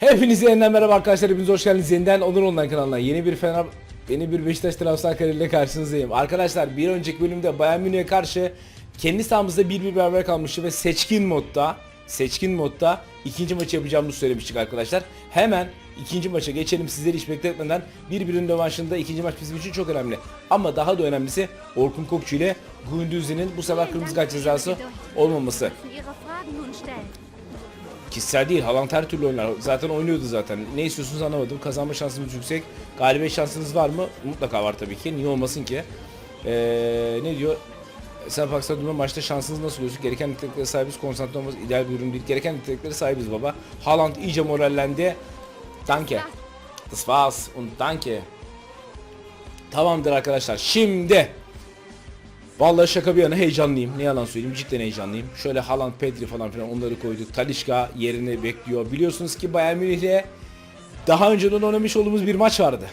Hepinize yeniden merhaba arkadaşlar. Hepiniz hoş geldiniz. Yeniden Onur Online kanalına. Yeni bir Fener yeni bir Beşiktaş transfer kararıyla karşınızdayım. Arkadaşlar bir önceki bölümde Bayern Münih'e karşı kendi sahamızda 1-1 beraber kalmıştı ve seçkin modda seçkin modda ikinci maçı yapacağımızı söylemiştik arkadaşlar. Hemen ikinci maça geçelim sizleri hiç bekletmeden. Birbirinin rövanşında ikinci maç bizim için çok önemli. Ama daha da önemlisi Orkun Kokçu ile Gündüz'ün bu sefer kırmızı kart cezası olmaması. Kişisel değil. Haaland her türlü oynar. Zaten oynuyordu zaten. Ne istiyorsunuz anlamadım. Kazanma şansımız yüksek. Galibiyet şansınız var mı? Mutlaka var tabii ki. Niye olmasın ki? Ee, ne diyor? Sen Pakistan maçta şansınız nasıl gözüküyor? Gereken niteliklere sahibiz. Konsantre olmamız ideal bir ürün değil. Gereken niteliklere sahibiz baba. Haaland iyice morallendi. Danke. Das war's. Und danke. Tamamdır arkadaşlar. Şimdi Vallahi şaka bir yana heyecanlıyım. Ne yalan söyleyeyim cidden heyecanlıyım. Şöyle Haaland, Pedri falan filan onları koyduk. Talişka yerini bekliyor. Biliyorsunuz ki Bayern Münih'le daha önceden oynamış olduğumuz bir maç vardı.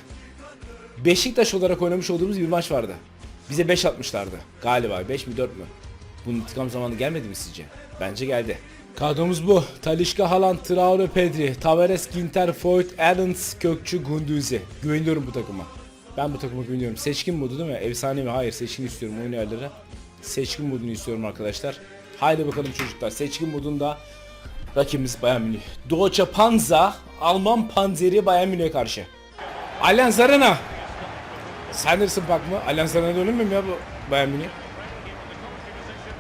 Beşiktaş olarak oynamış olduğumuz bir maç vardı. Bize 5 atmışlardı. Galiba 5 mi 4 mü? Bunun intikam zamanı gelmedi mi sizce? Bence geldi. Kadromuz bu. Talişka, Haaland, Traore, Pedri, Tavares, Ginter, Foyt, Adams, Kökçü, Gunduzi. Güveniyorum bu takıma. Ben bu takıma güveniyorum. Seçkin modu değil mi? Efsane mi? Hayır seçkin istiyorum oyun ayarları. Seçkin modunu istiyorum arkadaşlar. Haydi bakalım çocuklar. Seçkin modunda rakibimiz Bayern Münih. Deutsche Panzer, Alman Panzeri Bayern Münih'e karşı. Allianz Arena. Sanderson Park mı? Allianz Arena'da oynamıyor mu ya bu Bayern Münih?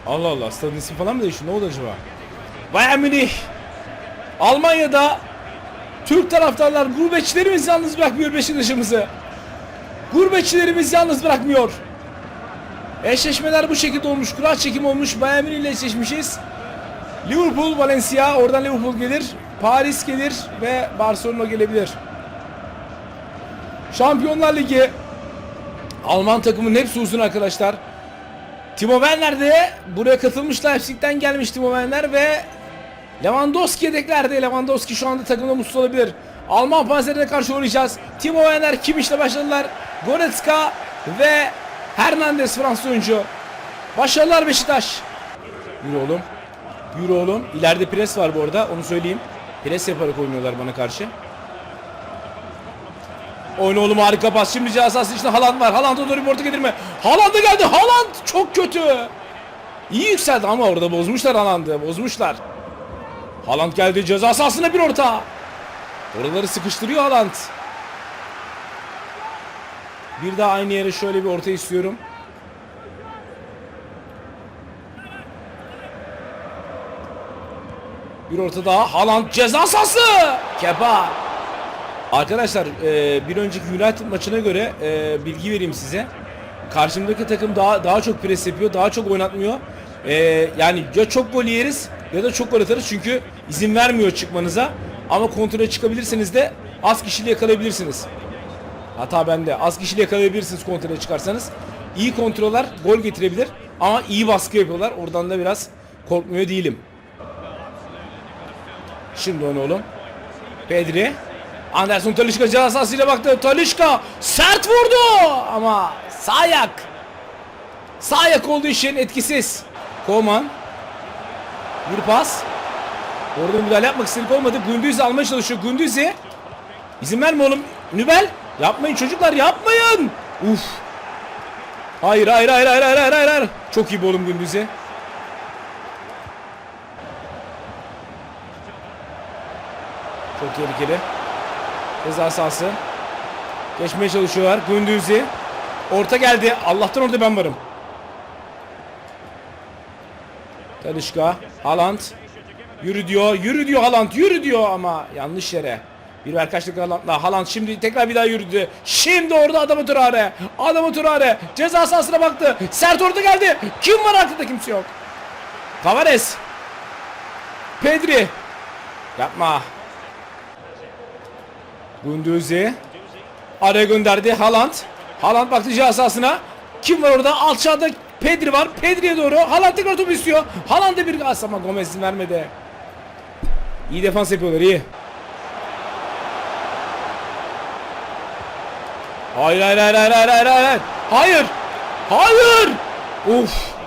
Allah Allah stadın ismi falan mı değişti? Ne oldu acaba? Bayern Münih. Almanya'da Türk taraftarlar gurbetçilerimiz yalnız bırakmıyor Beşiktaş'ımızı. Gurbetçilerimiz yalnız bırakmıyor. Eşleşmeler bu şekilde olmuş. Kura çekim olmuş. Bayern Münih ile eşleşmişiz. Liverpool, Valencia. Oradan Liverpool gelir. Paris gelir ve Barcelona gelebilir. Şampiyonlar Ligi. Alman takımının hepsi uzun arkadaşlar. Timo Werner de buraya katılmış Leipzig'ten gelmiş Timo Werner ve Lewandowski yedeklerde. Lewandowski şu anda takımda mutsuz olabilir. Alman panzerine karşı oynayacağız. Timo Werner kim işle başladılar. Goretzka ve Hernandez Fransız oyuncu. Başarılar Beşiktaş. Yürü oğlum. Yürü oğlum. İleride pres var bu arada onu söyleyeyim. Pres yaparak oynuyorlar bana karşı. Oyna oğlum harika pas. Şimdi cihazası işte Haaland var. Haaland'a doğru bir orta getirme. Haaland'a geldi. Haaland çok kötü. İyi yükseldi ama orada bozmuşlar Haaland'ı. Bozmuşlar. Haaland geldi ceza sahasına bir orta. Oraları sıkıştırıyor Haaland. Bir daha aynı yere şöyle bir orta istiyorum. Bir orta daha. Haaland ceza sahası. Kepa. Arkadaşlar e, bir önceki United maçına göre e, bilgi vereyim size. Karşımdaki takım daha daha çok pres yapıyor, daha çok oynatmıyor. E, yani ya çok gol yeriz ya da çok gol atarız çünkü izin vermiyor çıkmanıza. Ama kontrole çıkabilirseniz de az kişiyle yakalayabilirsiniz. Hata bende. Az kişiyle yakalayabilirsiniz kontrole çıkarsanız. İyi kontroller gol getirebilir ama iyi baskı yapıyorlar. Oradan da biraz korkmuyor değilim. Şimdi onu oğlum. Pedri. Anderson Talişka ceza sahasıyla baktı. Talişka sert vurdu ama sağ ayak. Sağ ayak olduğu için etkisiz. Koman. Bir pas. Orada müdahale yapmak istedik olmadı. Gündüz'ü almaya çalışıyor. Gündüz'ü. İzin verme oğlum. Nübel. Yapmayın çocuklar yapmayın. Uf. Hayır hayır hayır hayır hayır hayır hayır. Çok iyi bu oğlum Gündüz'ü. Çok tehlikeli. Ceza sahası. Geçmeye çalışıyorlar. Gündüz'i. Orta geldi. Allah'tan orada ben varım. Talişka. Haaland. Yürü diyor. Yürü diyor Haaland. Yürü diyor ama yanlış yere. Bir kaçlık Haaland'la. Haaland şimdi tekrar bir daha yürüdü. Şimdi orada adamı Traore. Adamı Traore. Ceza sahasına baktı. Sert orta geldi. Kim var arkada kimse yok. Tavares. Pedri. Yapma. Gunduzi. Araya gönderdi Haaland. Haaland baktı ceza sahasına. Kim var orada? Alçada Pedri var. Pedri'ye doğru. Haaland tekrar topu istiyor. Haaland da bir gaz ama Gomez vermedi. İyi defans yapıyorlar iyi. Hayır hayır hayır hayır hayır hayır hayır. Hayır. Hayır. Uf.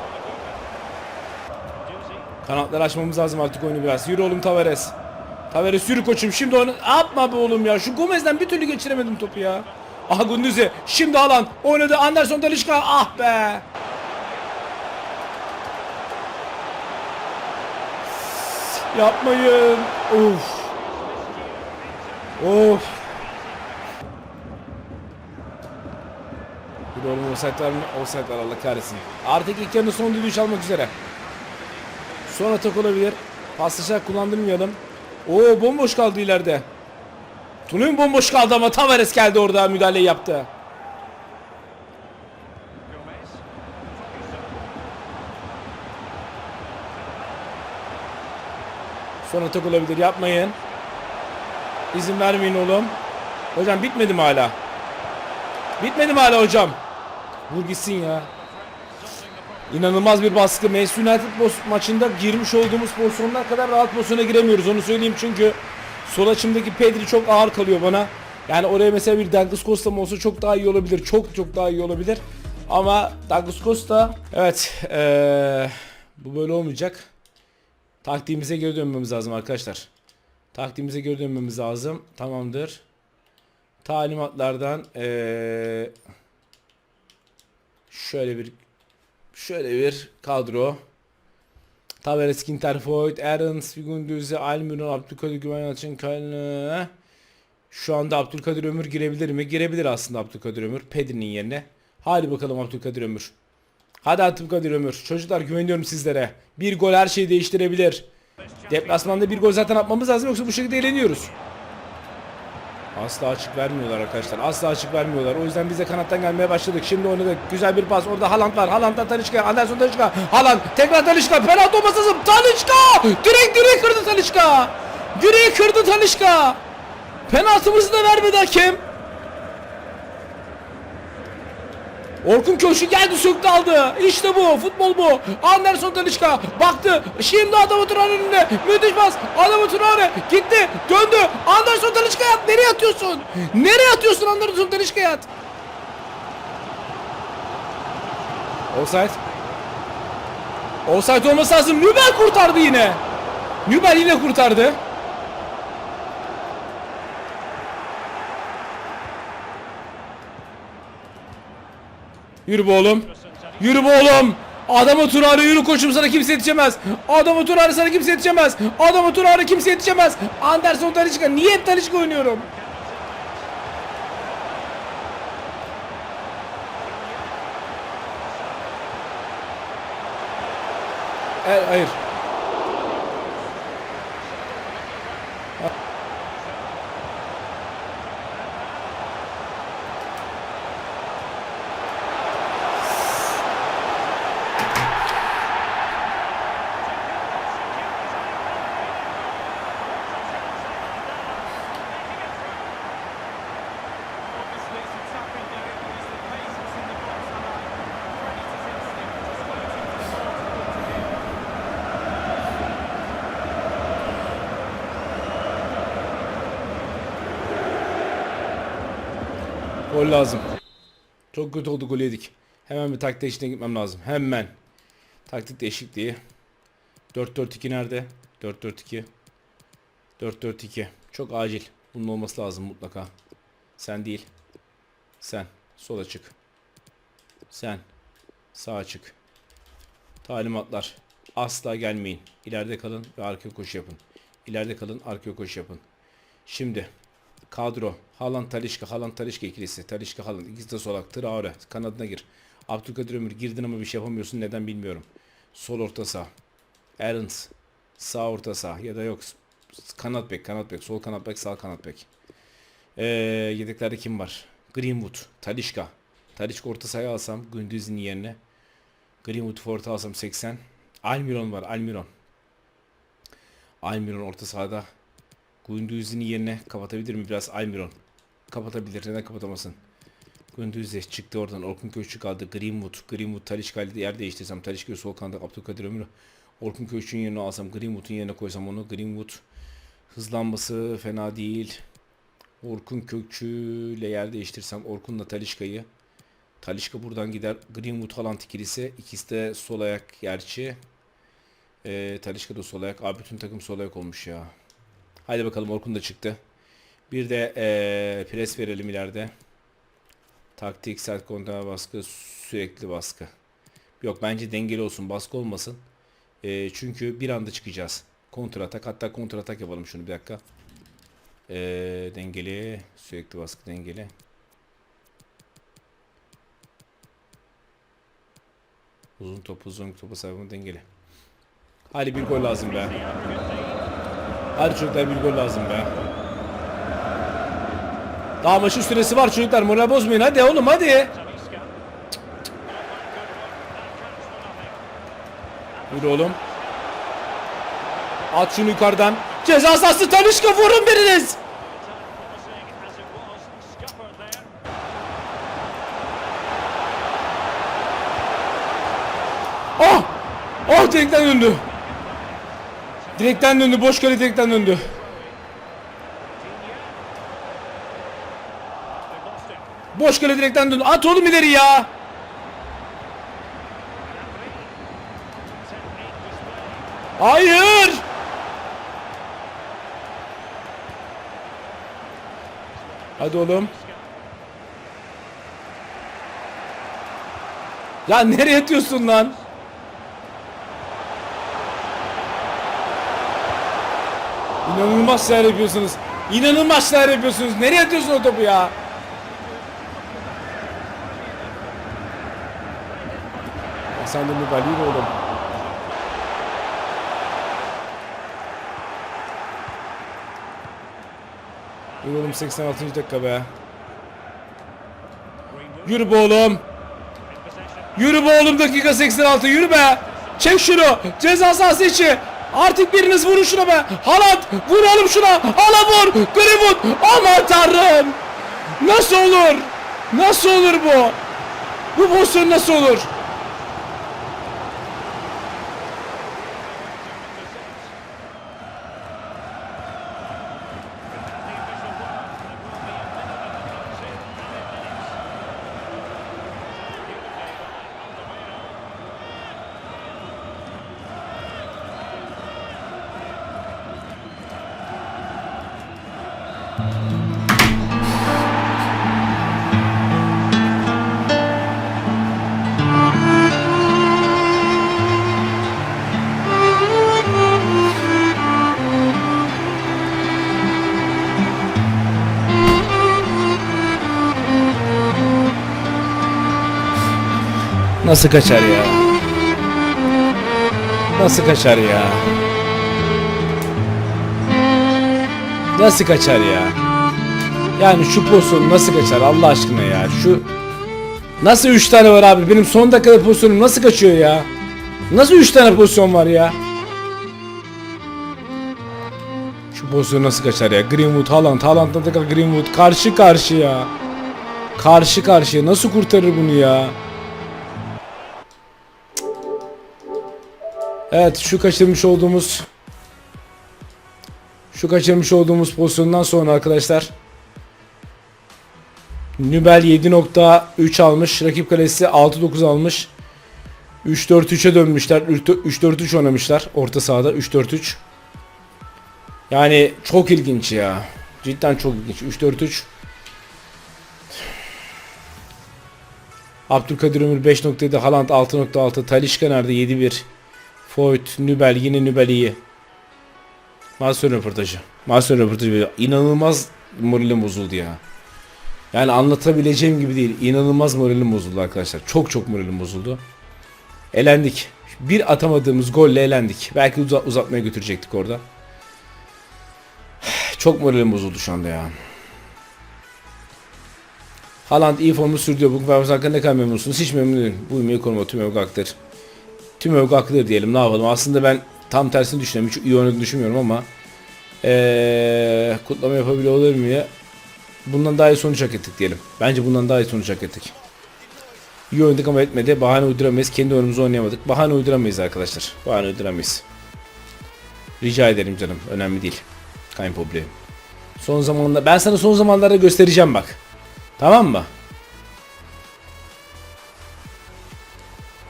Kanatları açmamız lazım artık oyunu biraz. Yürü oğlum Tavares. Tavares yürü koçum şimdi onu yapma be oğlum ya. Şu Gomez'den bir türlü geçiremedim topu ya. Aha Gunduzi şimdi alan oynadı Anderson Talişka ah be. Yapmayın. Of. Of. Bir oğlum offside var mı? Offside var Allah kahretsin. Artık ilk yarının son düdüğü çalmak üzere. Son atak olabilir. Paslaşarak kullandırmayalım. Oo bomboş kaldı ileride. Tunuyum bomboş kaldı ama Tavares geldi orada müdahaleyi yaptı. Son atak olabilir yapmayın. İzin vermeyin oğlum. Hocam bitmedi mi hala? Bitmedi mi hala hocam? Vur gitsin ya. İnanılmaz bir baskı. Manchester United maçında girmiş olduğumuz pozisyonlar kadar rahat pozisyona giremiyoruz. Onu söyleyeyim çünkü sol açımdaki Pedri çok ağır kalıyor bana. Yani oraya mesela bir Douglas Costa olsa çok daha iyi olabilir. Çok çok daha iyi olabilir. Ama Douglas Costa evet eee, bu böyle olmayacak. Taktiğimize geri dönmemiz lazım arkadaşlar. Taktiğimize geri dönmemiz lazım. Tamamdır. Talimatlardan eee, şöyle bir şöyle bir kadro. Tavares, Kinterfoyt, Aarons, Gündüz'e, Almiron, Abdülkadir Güven Yalçın, Kalın. Şu anda Abdülkadir Ömür girebilir mi? Girebilir aslında Abdülkadir Ömür. Pedri'nin yerine. Hadi bakalım Abdülkadir Ömür. Hadi Abdülkadir Ömür. Çocuklar güveniyorum sizlere. Bir gol her şeyi değiştirebilir. Deplasmanda bir gol zaten atmamız lazım yoksa bu şekilde eğleniyoruz. Asla açık vermiyorlar arkadaşlar. Asla açık vermiyorlar. O yüzden biz de kanattan gelmeye başladık. Şimdi oynadık. Güzel bir pas. Orada Haaland var. Haaland'dan Talişka. Anderson Talişka. Haaland. Tekrar Talişka. Penaltı olması lazım. Talişka. Direkt direği kırdı Talişka. Direği kırdı Talişka. Penaltımızı da vermedi hakem. Orkun Köşkü geldi söktü aldı. İşte bu. Futbol bu. Anderson Talişka baktı. Şimdi adamı Traore önünde. Müthiş pas. Adamı Traore gitti. Döndü. Anderson Talişka yat. Nereye atıyorsun? Nereye atıyorsun Anderson Talişka yat? Offside. Offside olması lazım. Nübel kurtardı yine. Nübel yine kurtardı. Yürü be oğlum. Yürü be oğlum. Adamı Turare yürü koçum sana kimse yetişemez. Adamı Turare sana kimse yetişemez. Adamı Turare kimse yetişemez. Anderson Talişka. Niye hep Talişka oynuyorum? E, hayır. Gol lazım. Çok kötü oldu gol yedik. Hemen bir taktik değişikliğine gitmem lazım. Hemen. Taktik değişikliği. 4-4-2 nerede? 4-4-2. 4-4-2. Çok acil. Bunun olması lazım mutlaka. Sen değil. Sen. Sola çık. Sen. Sağa çık. Talimatlar. Asla gelmeyin. İleride kalın ve arka koşu yapın. İleride kalın, arka koşu yapın. Şimdi kadro. Haaland Talişka, Haaland Talişka ikilisi. Talişka Haaland ikisi de solak. Traore kanadına gir. Abdülkadir Ömür girdin ama bir şey yapamıyorsun. Neden bilmiyorum. Sol orta saha. Aarons sağ orta saha ya da yok kanat bek, kanat bek, sol kanat bek, sağ kanat bek. Ee, yedeklerde kim var? Greenwood, Talişka. Talişka orta sahaya alsam Gündüz'ün yerine. Greenwood forta alsam 80. Almiron var, Almiron. Almiron orta sahada. Gündüz'ün yerine kapatabilir mi biraz Almiron? Kapatabilir. Neden kapatamasın? Gündüz'e çıktı oradan. Orkun Köşkü kaldı. Greenwood. Greenwood Talişka ile yer değiştirsem. Talişka'yı sol kanada Abdülkadir Ömür. Orkun Köşkü'nün yerine alsam. Greenwood'un yerine koysam onu. Greenwood hızlanması fena değil. Orkun Kökçü ile yer değiştirsem Orkun'la Talişka'yı. Talişka buradan gider. Greenwood Haaland ikilisi. İkisi de sol ayak gerçi. Ee, Talişka da sol ayak. Abi bütün takım sol ayak olmuş ya. Haydi bakalım Orkun da çıktı. Bir de eee pres verelim ileride. Taktik, sert kontra baskı, sürekli baskı. Yok bence dengeli olsun, baskı olmasın. Eee, çünkü bir anda çıkacağız. Kontra atak, hatta kontra atak yapalım şunu bir dakika. Eee, dengeli, sürekli baskı dengeli. Uzun top, uzun topa sahibim dengeli. Hadi bir gol lazım be. Hadi çocuklar bir gol lazım be. Daha maçın süresi var çocuklar. Moral bozmayın. Hadi oğlum hadi. Yürü oğlum. At şunu yukarıdan. Ceza sahası Talişka vurun biriniz. Oh! Oh direkten döndü. Direkten döndü. Boş kale direkten döndü. Boş kale direkten döndü. At oğlum ileri ya. Hayır. Hadi oğlum. Ya nereye atıyorsun lan? İnanılmaz şeyler yapıyorsunuz. İnanılmaz şeyler yapıyorsunuz. Nereye atıyorsun o topu ya? Sen de mübali mi oğlum? Yürü oğlum 86. dakika be. Yürü be oğlum. Yürü be oğlum dakika 86 yürü be. Çek şunu. Ceza sahası içi. Artık biriniz vurun şuna be. Haaland vur oğlum şuna. Hala vur. Greenwood. Aman tanrım. Nasıl olur? Nasıl olur bu? Bu pozisyon nasıl olur? Nasıl kaçar ya? Nasıl kaçar ya? Nasıl kaçar ya? Yani şu pozisyon nasıl kaçar Allah aşkına ya? Şu Nasıl 3 tane var abi? Benim son dakikada pozisyonum nasıl kaçıyor ya? Nasıl 3 tane pozisyon var ya? Şu pozisyon nasıl kaçar ya? Greenwood, Haaland, Haaland'la tekrar Greenwood karşı karşıya. Karşı karşıya nasıl kurtarır bunu ya? Evet şu kaçırmış olduğumuz şu kaçırmış olduğumuz pozisyondan sonra arkadaşlar Nübel 7.3 almış. Rakip kalesi 6.9 almış. 3-4-3'e dönmüşler. 3-4-3 oynamışlar orta sahada. 3-4-3. Yani çok ilginç ya. Cidden çok ilginç. 3-4-3. Abdülkadir Ömür 5.7, Haaland 6.6, Talişka nerede 7-1. Foyt, Nübel yine Nübel iyi. Master röportajı. Master röportajı inanılmaz moralim bozuldu ya. Yani anlatabileceğim gibi değil. İnanılmaz moralim bozuldu arkadaşlar. Çok çok moralim bozuldu. Elendik. Bir atamadığımız golle elendik. Belki uza- uzatmaya götürecektik orada. Çok moralim bozuldu şu anda ya. Haaland iyi formu sürdürüyor. Bugün performans hakkında ne kadar memnunsunuz? Hiç memnun değilim. Bu ümmeyi koruma tüm övgü haklıdır. Tüm övgü haklıdır diyelim. Ne yapalım? Aslında ben tam tersini düşünüyorum. Hiç iyi oynadığını düşünmüyorum ama ee, kutlama yapabiliyor olur mu ya? Bundan daha iyi sonuç hak ettik diyelim. Bence bundan daha iyi sonuç hak ettik. İyi oynadık ama etmedi. Bahane uyduramayız. Kendi oyunumuzu oynayamadık. Bahane uyduramayız arkadaşlar. Bahane uyduramayız. Rica ederim canım. Önemli değil. Kein problem. Son zamanlarda ben sana son zamanlarda göstereceğim bak. Tamam mı?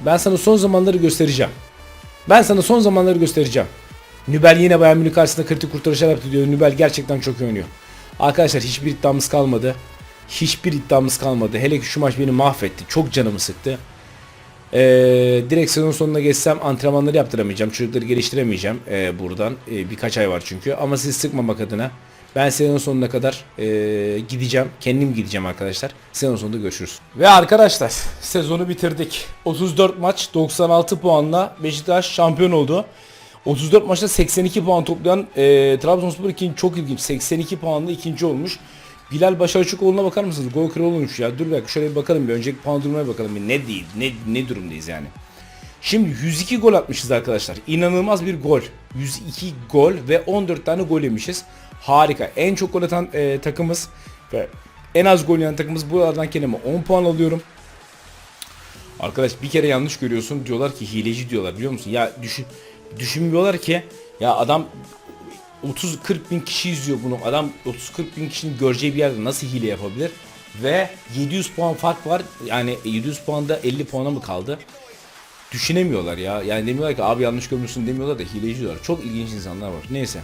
Ben sana son zamanları göstereceğim. Ben sana son zamanları göstereceğim. Nübel yine Bayern Münih karşısında kritik kurtarışlar yaptı diyor. Nübel gerçekten çok oynuyor. Arkadaşlar hiçbir iddiamız kalmadı. Hiçbir iddiamız kalmadı. Hele ki şu maç beni mahvetti. Çok canımı sıktı. Ee, direkt sezon sonuna geçsem antrenmanları yaptıramayacağım. Çocukları geliştiremeyeceğim ee, buradan. Ee, birkaç ay var çünkü. Ama sizi sıkmamak adına ben sezon sonuna kadar ee, gideceğim. Kendim gideceğim arkadaşlar. Sezon sonunda görüşürüz. Ve arkadaşlar sezonu bitirdik. 34 maç 96 puanla Beşiktaş şampiyon oldu. 34 maçta 82 puan toplayan e, Trabzonspor ikinci çok ilginç. 82 puanla ikinci olmuş. Bilal Başarçıkoğlu'na bakar mısınız? Gol kralı olmuş ya. Dur bir dakika şöyle bir bakalım bir. Önceki puan durumuna bakalım bir. Ne değil? Ne, ne durumdayız yani? Şimdi 102 gol atmışız arkadaşlar. İnanılmaz bir gol. 102 gol ve 14 tane gol yemişiz. Harika. En çok gol atan e, takımız ve en az gol yiyen takımız buralardan kendime 10 puan alıyorum. Arkadaş bir kere yanlış görüyorsun diyorlar ki hileci diyorlar biliyor musun? Ya düşün, düşünmüyorlar ki ya adam 30-40 bin kişi izliyor bunu. Adam 30-40 bin kişinin göreceği bir yerde nasıl hile yapabilir? Ve 700 puan fark var. Yani 700 puanda 50 puana mı kaldı? Düşünemiyorlar ya. Yani demiyorlar ki abi yanlış görmüşsün demiyorlar da hileci diyorlar. Çok ilginç insanlar var. Neyse.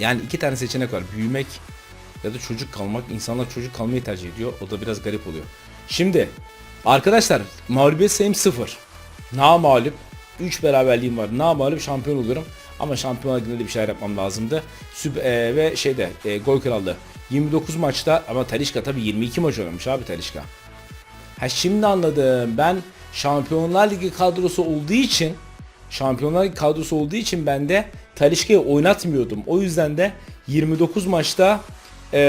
Yani iki tane seçenek var. Büyümek ya da çocuk kalmak. İnsanlar çocuk kalmayı tercih ediyor. O da biraz garip oluyor. Şimdi arkadaşlar mağlubiyet sayım 0. Na mağlup. 3 beraberliğim var. Na mağlup şampiyon oluyorum. Ama şampiyonlar liginde de bir şeyler yapmam lazımdı. Süp e, ve şeyde e, gol krallığı. 29 maçta ama Talişka tabii 22 maç oynamış abi Talişka. Ha şimdi anladım. Ben Şampiyonlar Ligi kadrosu olduğu için Şampiyonlar kadrosu olduğu için ben de Talişka'yı oynatmıyordum. O yüzden de 29 maçta e,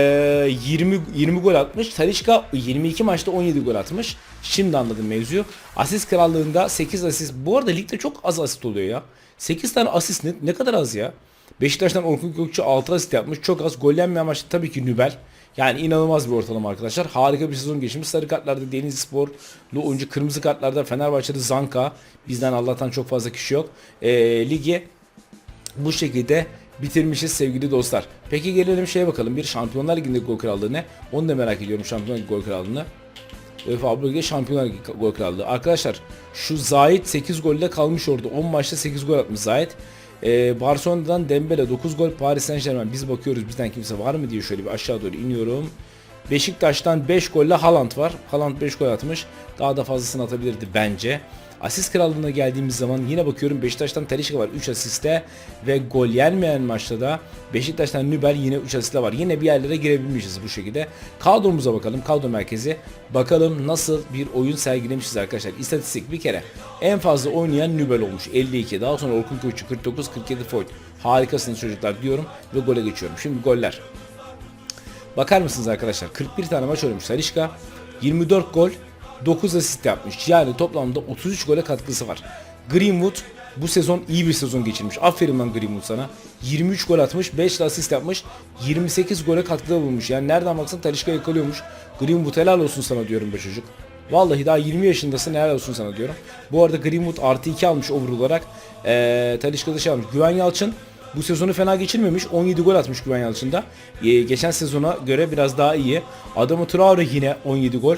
20 20 gol atmış. Talişka 22 maçta 17 gol atmış. Şimdi anladım mevzuyu. Asist krallığında 8 asist. Bu arada ligde çok az asist oluyor ya. 8 tane asist ne, ne kadar az ya. Beşiktaş'tan Orkun Kökçü 6 asist yapmış. Çok az. Gollenmeyen maçta tabii ki Nübel. Yani inanılmaz bir ortalama arkadaşlar. Harika bir sezon geçmiş. Sarı kartlarda Denizli Sporlu oyuncu. Kırmızı kartlarda Fenerbahçe'de Zanka. Bizden Allah'tan çok fazla kişi yok. Ee, ligi bu şekilde bitirmişiz sevgili dostlar. Peki gelelim şeye bakalım. Bir Şampiyonlar Ligi'ndeki gol krallığı ne? Onu da merak ediyorum Şampiyonlar Ligi gol krallığını. UEFA Ligi Şampiyonlar Ligi gol krallığı. Arkadaşlar şu Zayt 8 golle kalmış orada. 10 maçta 8 gol atmış Zayt. Ee, Barcelona'dan Dembele 9 gol Paris Saint Germain biz bakıyoruz bizden kimse var mı diye şöyle bir aşağı doğru iniyorum. Beşiktaş'tan 5 golle Haaland var. Haaland 5 gol atmış. Daha da fazlasını atabilirdi bence. Asist krallığına geldiğimiz zaman yine bakıyorum Beşiktaş'tan Talişka var 3 asiste ve gol yenmeyen maçta da Beşiktaş'tan Nübel yine 3 asiste var. Yine bir yerlere girebilmişiz bu şekilde. Kadromuza bakalım. Kadro merkezi. Bakalım nasıl bir oyun sergilemişiz arkadaşlar. İstatistik bir kere. En fazla oynayan Nübel olmuş 52. Daha sonra Orkun Kökçü 49 47 Foyt. Harikasınız çocuklar diyorum ve gole geçiyorum. Şimdi goller. Bakar mısınız arkadaşlar? 41 tane maç oynamış Salişka. 24 gol, 9 asist yapmış. Yani toplamda 33 gole katkısı var. Greenwood bu sezon iyi bir sezon geçirmiş. Aferin lan Greenwood sana. 23 gol atmış, 5 de asist yapmış. 28 gole katkıda bulmuş. Yani nereden baksan Talişka yakalıyormuş. Greenwood helal olsun sana diyorum be çocuk. Vallahi daha 20 yaşındasın helal olsun sana diyorum. Bu arada Greenwood artı 2 almış over olarak. Ee, Talişka'da şey almış. Güven Yalçın bu sezonu fena geçirmemiş. 17 gol atmış Güven Yalçın'da. Ee, geçen sezona göre biraz daha iyi. Adamı Traore yine 17 gol e,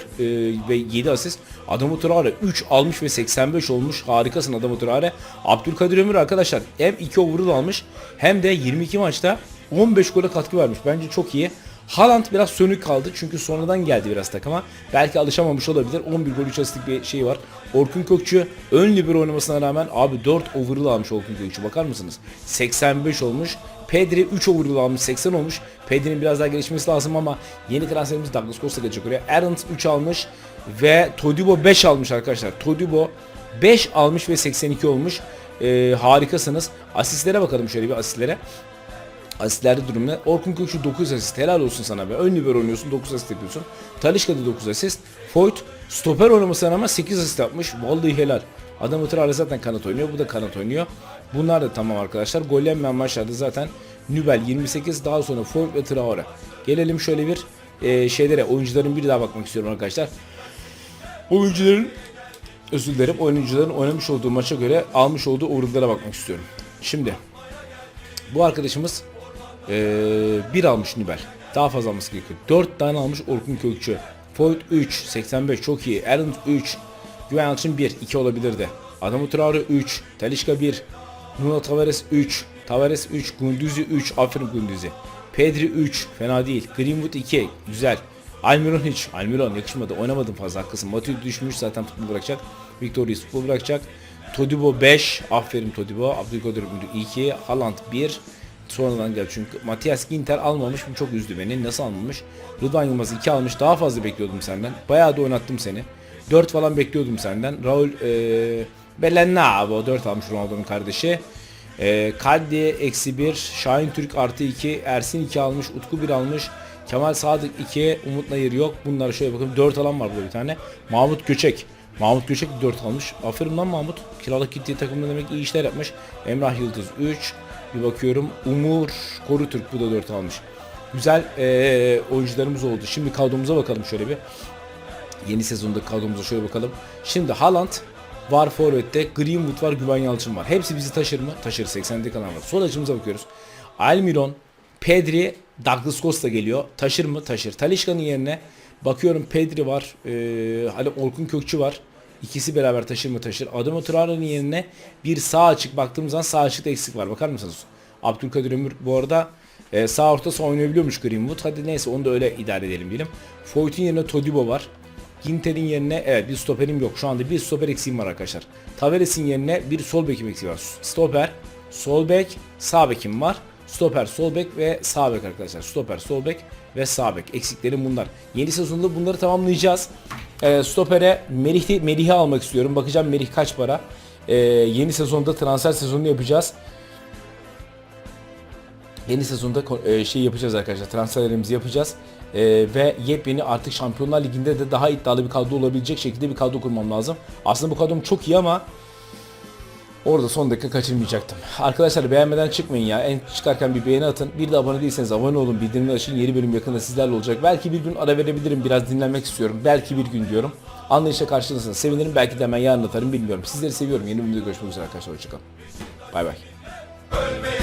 ve 7 asist. Adamı Traore 3 almış ve 85 olmuş. Harikasın Adamı Traore. Abdülkadir Ömür arkadaşlar hem 2 overall almış hem de 22 maçta 15 gole katkı vermiş. Bence çok iyi. Haaland biraz sönük kaldı çünkü sonradan geldi biraz takıma. Belki alışamamış olabilir. 11 gol 3 asistlik bir şey var. Orkun Kökçü ön libero oynamasına rağmen abi 4 overall almış Orkun Kökçü bakar mısınız? 85 olmuş. Pedri 3 overall almış 80 olmuş. Pedri'nin biraz daha gelişmesi lazım ama yeni transferimiz Douglas Costa gelecek oraya. Aarons 3 almış ve Todibo 5 almış arkadaşlar. Todibo 5 almış ve 82 olmuş. Ee, harikasınız. Asistlere bakalım şöyle bir asistlere. Asistlerde durum ne? Orkun Kökçü 9 asist. Helal olsun sana be. Ön libero oynuyorsun 9 asist yapıyorsun. Talişka da 9 asist. Foyt stoper oynamasına rağmen 8 asist yapmış. Vallahi helal. Adam Traore zaten kanat oynuyor. Bu da kanat oynuyor. Bunlar da tamam arkadaşlar. Gol yenmeyen maçlarda zaten Nübel 28 daha sonra Foyt ve Traore. Gelelim şöyle bir e, şeylere oyuncuların bir daha bakmak istiyorum arkadaşlar. Oyuncuların özür dilerim oyuncuların oynamış olduğu maça göre almış olduğu uğurlara bakmak istiyorum. Şimdi bu arkadaşımız ee, bir almış Nibel. Daha fazla alması gerekiyor. 4 tane almış Orkun Kökçü. Foyt 3, 85 çok iyi. Aaron 3, Güven Yalçın 1, 2 olabilirdi. Adamı Traore 3, Talişka 1, Nuno Tavares 3. Tavares 3. Gunduzi 3. Aferin Gunduzi. Pedri 3. Fena değil. Greenwood 2. Güzel. Almiron hiç. Almiron yakışmadı. Oynamadım fazla haklısın. Matuidi düşmüş zaten futbol bırakacak. Victorious futbol bırakacak. Todibo 5. Aferin Todibo. Abdülkadir Ömür 2. Haaland 1. Sonradan geldi çünkü Matias Ginter almamış. Bu çok üzdü beni. Nasıl almamış? Rıdvan Yılmaz 2 almış. Daha fazla bekliyordum senden. Bayağı da oynattım seni. 4 falan bekliyordum senden. Raul e, Belenabo 4 almış Ronaldo'nun kardeşi. E, Kaldi eksi 1. Şahin Türk artı 2. Ersin 2 almış. Utku 1 almış. Kemal Sadık 2. Umut Nayır yok. Bunlara şöyle bakın. 4 alan var burada bir tane. Mahmut Göçek. Mahmut Göçek 4 almış. Aferin lan Mahmut. Kiralık gittiği takımda demek iyi işler yapmış. Emrah Yıldız 3. Bir bakıyorum. Umur Korutürk bu da 4 almış. Güzel eee, oyuncularımız oldu. Şimdi kadromuza bakalım şöyle bir. Yeni sezonda kadromuza şöyle bakalım. Şimdi Haaland var Forvet'te. Greenwood var. Güven Yalçın var. Hepsi bizi taşır mı? Taşır. 80'de kalan var. Sol açımıza bakıyoruz. Almiron, Pedri, Douglas Costa geliyor. Taşır mı? Taşır. Talişka'nın yerine bakıyorum Pedri var. Ee, hani Orkun Kökçü var. İkisi beraber taşır mı taşır. Adama Traore'nin yerine bir sağ açık baktığımız zaman sağ açıkta eksik var. Bakar mısınız? Abdülkadir Ömür bu arada e, sağ orta saha oynayabiliyormuş Greenwood. Hadi neyse onu da öyle idare edelim diyelim. Foyt'un yerine Todibo var. Ginter'in yerine evet bir stoperim yok. Şu anda bir stoper eksiğim var arkadaşlar. Tavares'in yerine bir sol bekim eksiği var. Stoper, sol bek, sağ bekim var. Stoper, sol bek ve sağ bek arkadaşlar. Stoper, sol bek ve sağ bek. Eksiklerim bunlar. Yeni sezonda bunları tamamlayacağız. Ee, stopere Melih'i Melih'i almak istiyorum. Bakacağım Melih kaç para. Ee, yeni sezonda transfer sezonunu yapacağız. Yeni sezonda e, şey yapacağız arkadaşlar. Transferlerimizi yapacağız. E, ve yepyeni artık Şampiyonlar Ligi'nde de daha iddialı bir kadro olabilecek şekilde bir kadro kurmam lazım. Aslında bu kadrom çok iyi ama orada son dakika kaçırmayacaktım. Arkadaşlar beğenmeden çıkmayın ya. En çıkarken bir beğeni atın. Bir de abone değilseniz abone olun. Bildirimleri açın. Yeni bölüm yakında sizlerle olacak. Belki bir gün ara verebilirim. Biraz dinlenmek istiyorum. Belki bir gün diyorum. Anlayışla karşılasınız. Sevinirim. Belki de hemen yarın atarım. Bilmiyorum. Sizleri seviyorum. Yeni bölümde görüşmek üzere arkadaşlar. Hoşçakalın. Bay bay.